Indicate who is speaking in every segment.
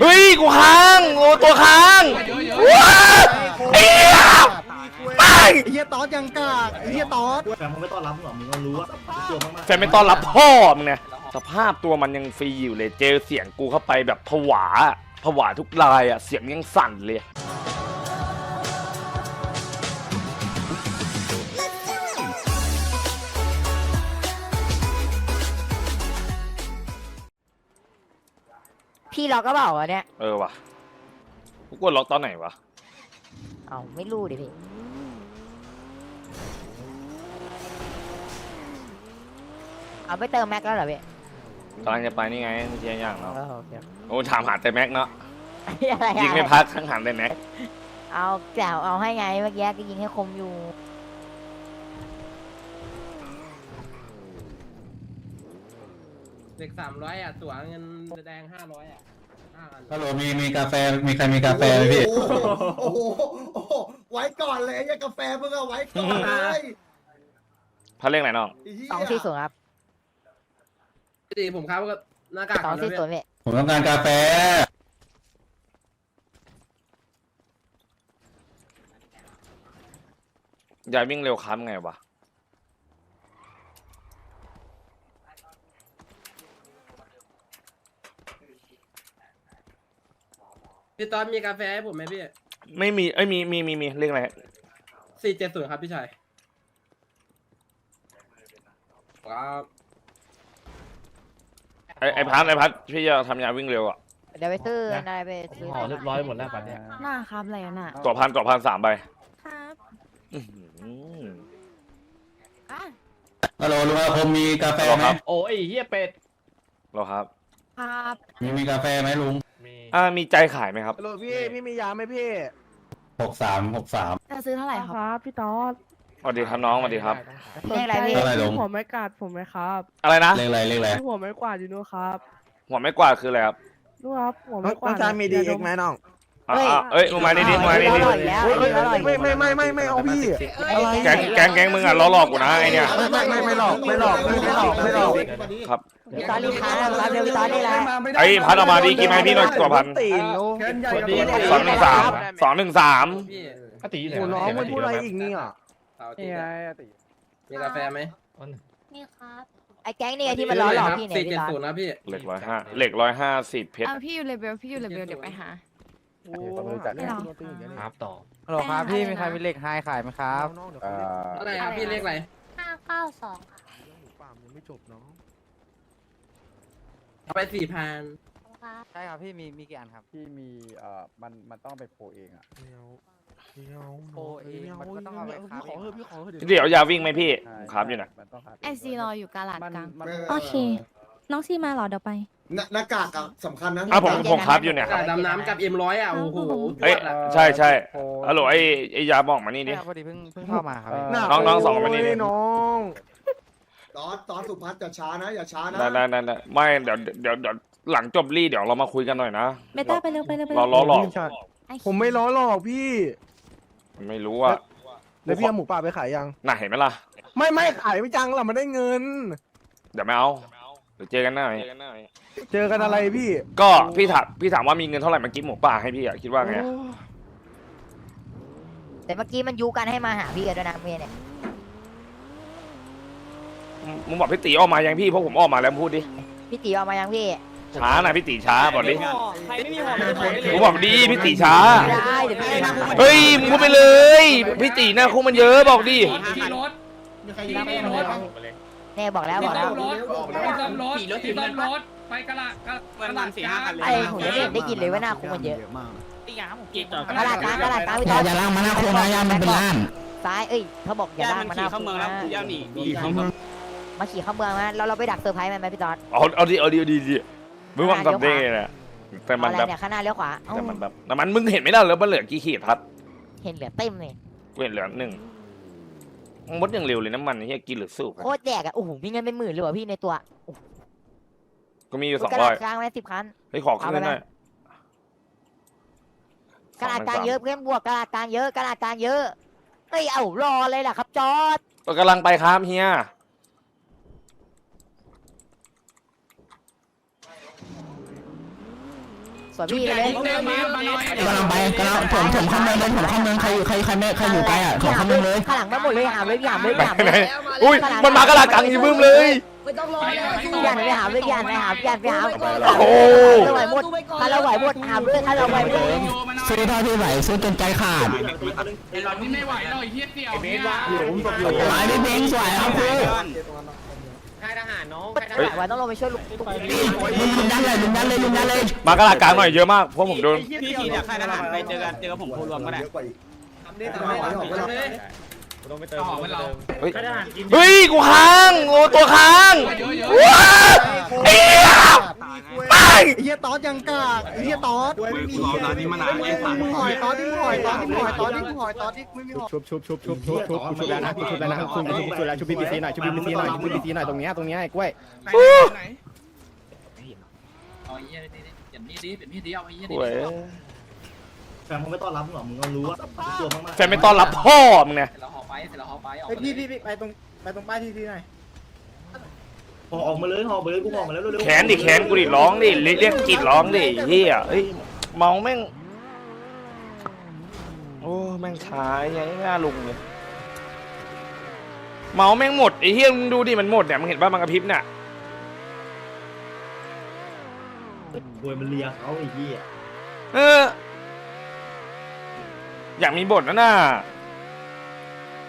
Speaker 1: เฮ้ยกูค้างโอ้ตัวค้างว้าไอ้เหี้ยไป
Speaker 2: ไอ้เฮียตอสยังกากไอ้เฮียตอส
Speaker 3: แฟนมึงไม่ต้อนรับหรอกมึงก็รู้ว่าตัวมาก
Speaker 1: แฟนไม่ต้อนรับพ่อมึงเนี่ยสภาพตัวมันยังฟรีอยู่เลย เจอเสียงกูเข้าไปแบบผวาผวาทุกลายอะ เสียงยังสั่นเลย
Speaker 4: พี่ล็อกก็เปล่าวะเนี่ย
Speaker 1: เออว่ะกูกดล็อกตอนไหนวะ
Speaker 4: เอาไม่รู้ดิพี่ เอาไปเติมแม็กแล้วเหรอพี่
Speaker 1: กำลังจะไปนี่ไงไม่ใช่อย่างเนาะ
Speaker 4: เออโอเค
Speaker 1: โอ้ถามหาแต่แม็กเนาะ
Speaker 4: อะไรอะ
Speaker 1: ยิงไม่พักทั้งหันแต่แม็ก
Speaker 4: เอาแจ๋วเอาให้ไงเมื่อกี้ก็ยิงให้คมอยู่
Speaker 5: เด็กสามร้อยอะ ตั๋วเงินแดงห้าร้อยอะห้าอัน
Speaker 6: ฮัลโหลมีมีกาแฟมีใครมีกาแฟไหมพี่
Speaker 2: โอ้โหโอ้โหโอ้โหไว้ก่อนเลยไอ้เหี้ยกาแฟมึงเอาไว้ก่อนเลย
Speaker 1: พัดเร่งไหนน้อง
Speaker 2: ไเหี้ย
Speaker 4: สองสี่ศูนย์ครับ
Speaker 5: พี่ตีผมครับก็หน้ากาก
Speaker 4: สอง
Speaker 5: ก่
Speaker 4: สี่
Speaker 5: นะ
Speaker 4: ศูนย์พี่
Speaker 6: ผมต้องการกาแฟ
Speaker 1: ยายวิ่งเร็วค้ำไงวะ
Speaker 5: พี่ตอนมีกาแฟให้ผมไหมพี่
Speaker 1: ไม่มีเอ้ยมีมีมีมีเร่งอะไร
Speaker 5: สี่เจ็ดศูนย์ครับพี่ชายครับ
Speaker 1: ไอ้ไอ้พัดไอ้พัดพี่จะทำยาวิ่งเร็วอะ
Speaker 4: เดี๋ยวไปซื้ออะไรไปซื้อ
Speaker 7: ห่อเรียบร้อยหมดแล้วป่ะเนี่ย
Speaker 8: หน้าครับอะไรน่ะ
Speaker 1: กว่าพันกว่าพันสามใบ
Speaker 8: ครับ
Speaker 1: อื้อหือ
Speaker 8: อะ
Speaker 6: ฮัลโหลลุงอาคมมีกาแฟไหม
Speaker 7: โอ้ยเฮียเป็ด
Speaker 1: เหรอครับ
Speaker 8: ครับ
Speaker 6: มีมีกาแฟไหมลุง
Speaker 7: มี
Speaker 1: อ่ามีใจขายไหมครับ
Speaker 2: ฮัลโหลพี่พี่มียาไหมพี่
Speaker 6: หกสามหกสาม
Speaker 8: จะซื้อเท่าไหร่ครับ
Speaker 9: พี่ตอด
Speaker 1: สวัสดีครับน้องสวัสดีครับ
Speaker 4: เลขอะไรพี่
Speaker 6: เท่าไหร่ลุง
Speaker 9: ผมไม่กาดผมไหมครับ
Speaker 1: อะไรนะ
Speaker 6: เลขอะไรเลขอะไร
Speaker 9: ที่ผมไม่กวาดอยู่นู่นครับ
Speaker 1: หัวไม่กวาดคืออะไรครับ
Speaker 9: นู่นครับผมไม่กวาด
Speaker 2: น้องชายมีดีเอ็กไหมน้อง
Speaker 1: อะอะเอ้ยมึงมานี่ดิมึงมานี่ดิ
Speaker 4: อร่อยแล้วอันนี้อร่อย
Speaker 2: ไม่ไม่ไม่ไม่ไม่เอาพี่
Speaker 1: แก๊งแก๊งแก๊งมึงอะล้อหลอกกูนะไอเนี่ย
Speaker 2: ไม่ไม่ไม่ไม่หลอกไม่หลอกไม่หลอกไม่หลอก
Speaker 1: ครับ
Speaker 4: พี่ตอนรีบค้างครับเดี๋ยวพี่ตอนนี่แหละ
Speaker 1: ไอ้พัดเอามาดีกินไหมพี่หน่อยกว่าพัน
Speaker 2: ตีนโอ้
Speaker 1: สองหนึ่งสามสองหนึ่งสาม
Speaker 5: พี่
Speaker 7: อติอยู่ไหน
Speaker 2: โหน้องมันพูดอะไรอีกเนี่ย
Speaker 5: เสาร์อาทิ
Speaker 9: นี่
Speaker 5: ตย์
Speaker 9: ไง
Speaker 5: อะ
Speaker 9: ติ
Speaker 5: มีกาแฟไหม
Speaker 8: นี่ครับ
Speaker 4: ไอ้แก๊งนี่ไงที่มันล้อหลอกพี่เนี่ย
Speaker 5: สี่
Speaker 4: พี่
Speaker 5: เจ็ด
Speaker 4: ตอน
Speaker 5: ศูนย์นะพี่
Speaker 1: เหล็กร้อยห้าเหล็กร้อยห้าสิบเพชร
Speaker 8: เอาพี่อยู่เลเวลพี่อยู่เลเวลเดี๋ยวไปหา ไม่หรอ
Speaker 7: ครับต่อ
Speaker 8: ฮัลโหลครับพี่มีใครมีเลข
Speaker 2: ขายไหมครับ
Speaker 5: อะไรครับพี่เลขอะไร
Speaker 8: ห้าเก้าสอง
Speaker 2: ไม่จบน้อง
Speaker 5: เอาไปสี่พัน
Speaker 8: ครับ
Speaker 10: ใช่ครับพี่มีมีกี่อันครับ
Speaker 2: พี่มีเอ่อมันมันต้องไปโพเองอะ
Speaker 10: โพเองมันก็ต้องเอาไปค้า
Speaker 2: ขอเถอะพี่ขอเถอะ
Speaker 1: เดี๋ยวยาวิ่งไหมพี่ผมครับอยู่นะ
Speaker 2: มันต้องครับ
Speaker 8: ไอซีรออยู่กาลาด
Speaker 2: มัน
Speaker 8: กลาง
Speaker 2: มัน
Speaker 8: โอเค น้องซีมาเหรอเดี๋ยวไป
Speaker 2: หน้ากากอะสำคัญนะ
Speaker 1: อะผมผมครับอยู่เนี่ย
Speaker 5: กาดำน้ำกับเอ็มร้อยอะโอ้โห
Speaker 1: เอ้ย
Speaker 5: จวดอะ
Speaker 1: ใช่ใช่ ฮัลโหลไอ้ไอ้ยาบอกมานี่ดิ
Speaker 10: ใช่พอดีเพิ่งเพิ่งเข้ามาครับพี่
Speaker 1: น้องน้องสองคนมานี่ดิ
Speaker 2: น้องตอนตอนสุพัฒน์อย่าช้านะ อย่าช้านะ
Speaker 1: ได้ได้ได้ได้ไม่เดี๋ยวเดี๋ยวเดี๋ยวหลังจบรีเดี๋ยวเรามาคุยกันหน่อยนะ
Speaker 8: เบต้าไปเร็วไปเร็วไป
Speaker 1: เรา
Speaker 8: เร็ว
Speaker 1: ล้อหลอก
Speaker 2: ผมไม่ล้อหลอกพี่
Speaker 1: ไม่รู้ว่า
Speaker 2: แล้วพี่เอาหมูป่าไปขายยัง
Speaker 1: น่าเห็นไหมล่ะ
Speaker 2: ไม่ไม่ขายไม่จังหรอมันได้เงิน
Speaker 1: เดี๋ยวไม่เอาเดี๋ยวเจอกันหน้าไหม
Speaker 2: เจอกันอะไรพี่
Speaker 1: ก็พี่ถามพี่ถามว่ามีเงินเท่าไหร่มากินหมูป่าให้พี่อะคิดว่าไงอะ
Speaker 4: แต่เมื่อกี้มันยุกันให้มาหาพี่กันด้วยนะเมียเนี่ย
Speaker 1: มึงบอกพี่ตีออกมายังพี่เพราะผมออกมาแล้วมึงพูดดิ
Speaker 4: พี่ตีเอามายังพี่
Speaker 1: ช้านะพี่ตีช้าบอกดิ
Speaker 7: ใครไม่มีห่อไม่ได้
Speaker 1: ผมบอกดีพี่ตีช้า
Speaker 4: ได้เดี๋ยวพี่นั่ง
Speaker 1: เฮ้ยมึงพูดไปเลย พี่ตีหน้าคุกมันเยอะบอกดิ
Speaker 5: ขี่รถขี่รถ
Speaker 4: แน่บอกแล้วบอกแล้ว
Speaker 5: รถซ่อมรถขี่ซ่อมรถไปกระละกระกระละสี่ห้าคันเลย
Speaker 4: ไอ้ผมยังไม่เห็นได้กินเลยว่าหน้าคุกมันเยอะ
Speaker 7: ตียาผมกินต่อก
Speaker 4: ระดาษกลางกระดาษกลางพี่ตอน
Speaker 10: อย่าล่างมาหน้าคุกนะย่ามันเป็นล้าน
Speaker 4: ซ้ายเอ้ยเขาบอกอย่าล่างมาหน้าคุกนะ
Speaker 7: ย่าหนีหนี
Speaker 4: มาขี่เข้าเมืองนะเราเราไปดักเซอร์ไพรส์มันไหมพี่ตอน
Speaker 1: เอาเอาดิเอาดิเอาดิดิมึงว่ามันทำได้ไงเนี่ยแต่มัน
Speaker 4: เอาอะ
Speaker 1: แบ
Speaker 4: ไร
Speaker 1: บ
Speaker 4: เนี่ยข้างหน้าเลี้ยวขวาเอ้า
Speaker 1: แต่มันแบบแต่มันมึงเห็นไหมล่ะแล้วมันเหลือกี่ขีดพัด
Speaker 4: เห็นเหลือเต็มเลย
Speaker 1: กูเห็นเหลือหนึ่ง มึงมดอย่างเร็วเลยน้ำมันเฮียกินหรือสูบ
Speaker 4: โคตรแจกอะโอ้โหมีเงินเป็นหมื่นเลยว่ะพี่ในตัว
Speaker 1: ก็มีอยู่สอง
Speaker 4: กระ
Speaker 1: ร้
Speaker 4: ดา
Speaker 1: อย
Speaker 4: ษกลางไว้สิบคัน
Speaker 1: เฮ้ยขอขึ้นหน่อย
Speaker 4: กระดาษกลางเยอะเพื่อนบวกกระดาษกลางเยอะกระดาษกลางเยอะเฮ้ยเอ้ารอเลยล่ะครับจอด
Speaker 1: ก็กำลังไปครับเฮีย
Speaker 4: สวยพี่เลย
Speaker 6: กำลังไปกำลังผมผมเข้าเมืองเลยผมเข้าเมืองใครอยู่ใครใครไม่ใครอยู่ไกลอะผมเข้าเมืองเลย
Speaker 4: ข้างหลังมาหมดเลยหามเลยพี่หามเลยพี่หาม
Speaker 1: ไหน
Speaker 4: เลย
Speaker 1: อุ้ยมันมากระลากลางอีบึ้มเลย
Speaker 2: ไม่ต้องรอแล้ว
Speaker 4: พี่หามไปหามเลยพี่หามไปหามพี่หามไปหาม
Speaker 1: โอ้
Speaker 4: เราไหวหมดถ้าเราไหวหมดหามเลยถ้าเราไหวหมด
Speaker 6: ซื้อเท่าที่ไหวซื้อจนใจขาด
Speaker 7: นี่ไม่ไหวแล้วไอ้เหี้ยเสี่ยวเนี่ย
Speaker 6: หวายพี่เบงสวยครับคื อ
Speaker 5: ค่ายทหารน้อง
Speaker 4: ไหวต้องลงไปช่วยลุง
Speaker 6: ลุงลุงยันเลยลุงยันเลยลุงยันเลย
Speaker 1: มากระลากลางหน่อยเยอะมากเพราะผมโดน
Speaker 10: พี่ทีเนี่ยค่ายทหารไปเจอกันเจอกับผมคูรวมก็ได้
Speaker 5: ทำได้ทำได้ ทำได้
Speaker 7: ต่อมันเรา
Speaker 1: เฮ้ยเฮ้ย กูค้าง โอ้ ตัวค้างว้าเอี้ยไป
Speaker 2: เฮียตอดยังกากเฮียตอดไม่มีตอนนี้มานานไอ้สัตว์หอยตอดที่หอยตอดที่หอยตอดที่หอยตอดที่ไม่มีหอย
Speaker 10: ชุบชุบชุบชุบชุบชุบชุบแล้วนะชุบแล้วนะชุบชุบชุบแล้วชุบบีบีซีหน่อยชุบบีบีซีหน่อยชุบบีบีซีหน่อยตรงเนี้ยตรงเนี้ยไอ้กล้วย
Speaker 5: เอาไอ้เหี้ยนี่เปลี่ยนมีดดิเปลี่ยนมีดดิเอาไอ้เหี้ย
Speaker 1: โอ้ย
Speaker 3: แฟนมึงไม่ต้อนรับมึงหรอกมึงก็รู้ว่าตัวมากๆ
Speaker 1: แฟนไม่ต้อนรับพ่อมึงเนี่ย
Speaker 5: เสร็จแล้วห่อไปเสร็จแล้วห่อไปออก
Speaker 10: ไอพี่พี่พี่ไปตรงไปตรงป้ายทีทีหน่อย
Speaker 3: ห่อออกมาเลยห่อไปเลยกูห่อมาแล้วเร็วๆ
Speaker 1: แขนดิแขนกูดิร้องดิเรียกเรียกจิตร้องดิเฮียเฮ้ยเมาแม่ง โอ้แม่งช้ายังไม่น่าลุงเลยเมาแม่งหมดไอ้เฮียมึงดูดิมันหมดเนี่ยมึงเห็นป่ะมันกระพริบเนี่ย
Speaker 3: โวยมันเลียเขาไอ้เหี้ย
Speaker 1: เออ อยากมีบทนะน่ะ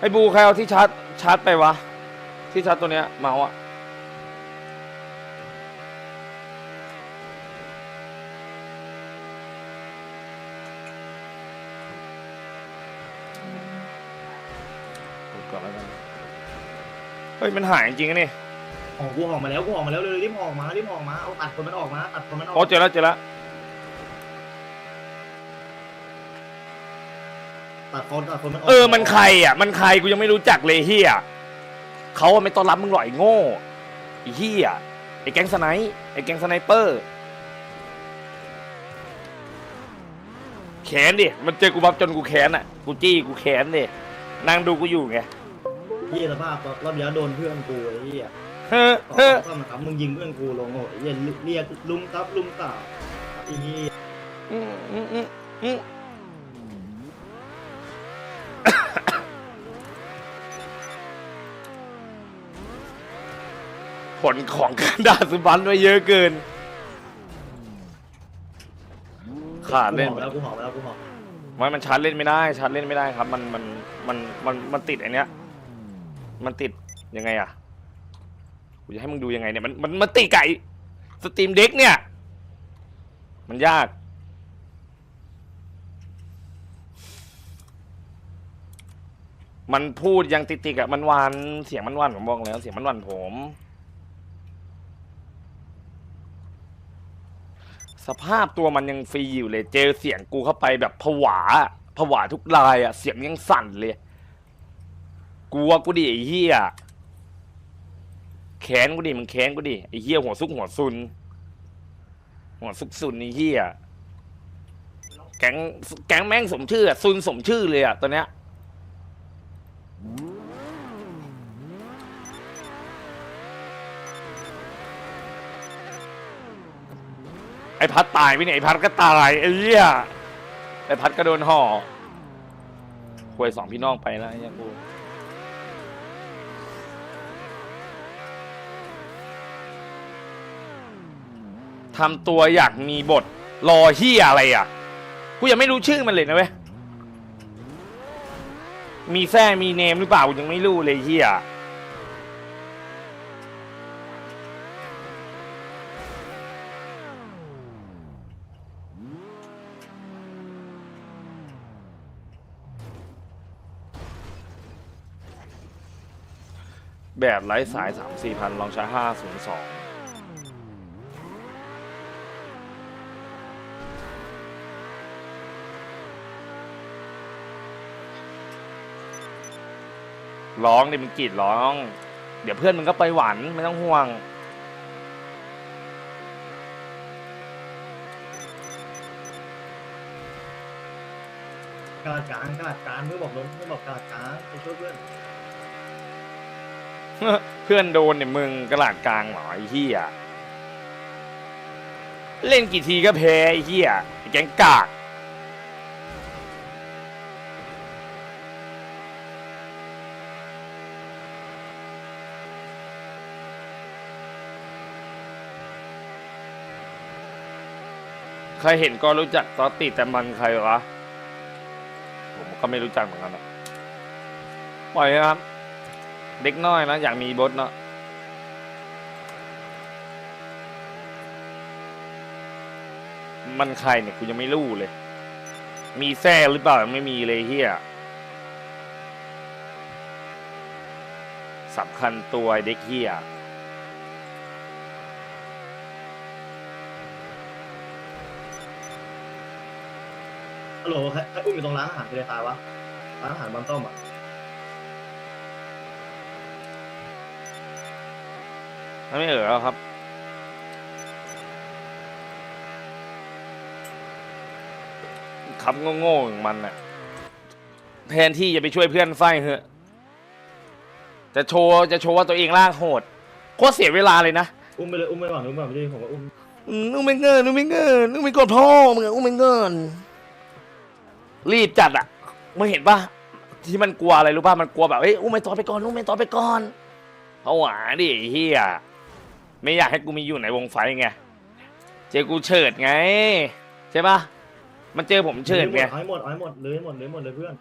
Speaker 1: ไอ้บูใครเอาที่ชาร์จชาร์จไปวะ ที่ชาร์จตัวเนี้ยเมาส์อะกดก่อนแล้วกันเฮ้ย มันหายจริงๆอะนี่
Speaker 3: ห่อกูห่อมาแล้วกูห่อมาแล้วเร็วๆรีบห่อออกมารีบห่อออกมาเอาตัดคนมันออกมาตัดคนมันออก
Speaker 1: โอ้เจอแล้วเจอแล้ว
Speaker 3: ตัดคนตัดคนมันออก
Speaker 1: เออมันใครอะ มันใครกูยังไม่รู้จักเลยเฮียเขาอะไม่ต้อนรับมึงหรอกไอ้โง่ไอ้เฮียไอ้แก๊งสไนป์ไอ้แก๊งสไนเปอร์แขนดิมันเจอกูบับจนกูแขนอะ กูจี้กูแขนดินั่งดูกูอยู่ไง
Speaker 3: เหี้ยสภาพรอบเดียวโดนเพื่อนกูไอ้เหี้ย
Speaker 1: เฮ้อเฮ้อ
Speaker 3: ก็มาครับมึงยิงเพื่อนกูลงโอ้ยเหี้ยเรียกลุงครับลุงต่าไอ้เหี้ย
Speaker 1: อืมอืมอืมอืม ผลของการด่าสุบันไว้เยอะเกิน ขาด
Speaker 3: กู
Speaker 1: เล่น
Speaker 3: ห่อมาแล้วกูห่อมาแล้วกูห่อ
Speaker 1: ไม่มันชาร์จเล่นไม่ได้ ชาร์จเล่นไม่ได้ครับ มันมันมันมันมันติดไอเนี้ย มันติดยังไงอะกูจะให้มึงดูยังไงเนี่ยมันมันมันติดไก่สตรีมเด็กเนี่ย มันยากมันพูดยังติดติดๆอะมันหวานเสียงมันหวานผมบอกแล้ว เสียงมันหวานผม สภาพตัวมันยังฟรีอยู่เลย เจอเสียงกูเข้าไปแบบผวาผวาทุกลายอะ เสียงยังสั่นเลย กลัวกูดิไอ้เหี้ยแขนกูดิมึงแขนกูดิไอ้เหี้ยหัวซุกหัวซุน หัวซุกซุนไอ้เหี้ยแก๊งแก๊งแม่งสมชื่ออะซุนสมชื่อเลยอะตอนเนี้ย ไอ้พัดตายไปเนี่ยไอ้พัดก็ตายไอ้เหี้ยไอ้พัดก็โดนห่อควยสองพี่น้องไปแล้วไอ้เหี้ยกูทำตัวอยากมีบท รอเฮียอะไรอะ กูยังไม่รู้ชื่อมันเลยนะเว้ย มีแท้มีเนมหรือเปล่ากูยังไม่รู้เลยเฮีย แบบไร้สายสามสี่พันลองใช้ห้าศูนย์สองร้องดิมึงกรีดร้อง เดี๋ยวเพื่อนมึงก็ไปหวันไม่ต้องห่วง
Speaker 3: กระดาษกลางกระดาษกลางเพื่อบอกลงเพื่อบอกกระดาษกลางไปช่วยเพื่อน
Speaker 1: เพื่อนโดนเนี่ยมึงกระหลาดกลางเหรอไอ้เหี้ยเล่นกี่ทีก็แพ้ไอ้เหี้ยไอ้แก๊งกากใครเห็นก็รู้จักตอตติแต่มันใครวะ ผมก็ไม่รู้จักเหมือนกันนะปล่อยครับ เด็กน้อยนะอยากมีบทเนาะมันใครเนี่ยกูยังไม่รู้เลย มีแท้หรือเปล่ายังไม่มีเลยเฮียสำคัญตัวเด็กเฮีย
Speaker 3: ฮัลโหลใครใครอุ้มอยู่ตรงร้านอาหารทะเลทรายวะร้านอาหารบางต้มอะ
Speaker 1: ไม่เออแล้วครับ คำโง่ๆอย่างมันน่ะ แทนที่จะไปช่วยเพื่อนไฟเหอะ จะโชว์จะโชว์ว่าตัวเองล่างโหด โคตรเสียเวลาเลยนะ
Speaker 3: อุ้มไปเลยอุ้มไปก่อนอุ้มไปก่อนไม่ได้ผมก็อุ้ม
Speaker 1: อืมนุ่มไม่เงินนุ่มไม่เงินนุ่มไม่กดพ่อมึงอะอุ้มไม่เงินรีบจัดอะไม่เห็นปะที่มันกลัวอะไรรู้ป่ะมันกลัวแบบเอ้ยอุ้มไม่ต่อไปก่อนอุ้มไม่ต่อไปก่อนเพราะหวาดิไอ้เฮีย ไม่อยากให้กูมีอยู่ในวงไฟไง เจอกูเฉิดไง ใช่ปะมันเจอผมเฉิดไง
Speaker 3: เอาให้หมดเอาให้หมดเลยหมดเลยหมดเลยเพื่อน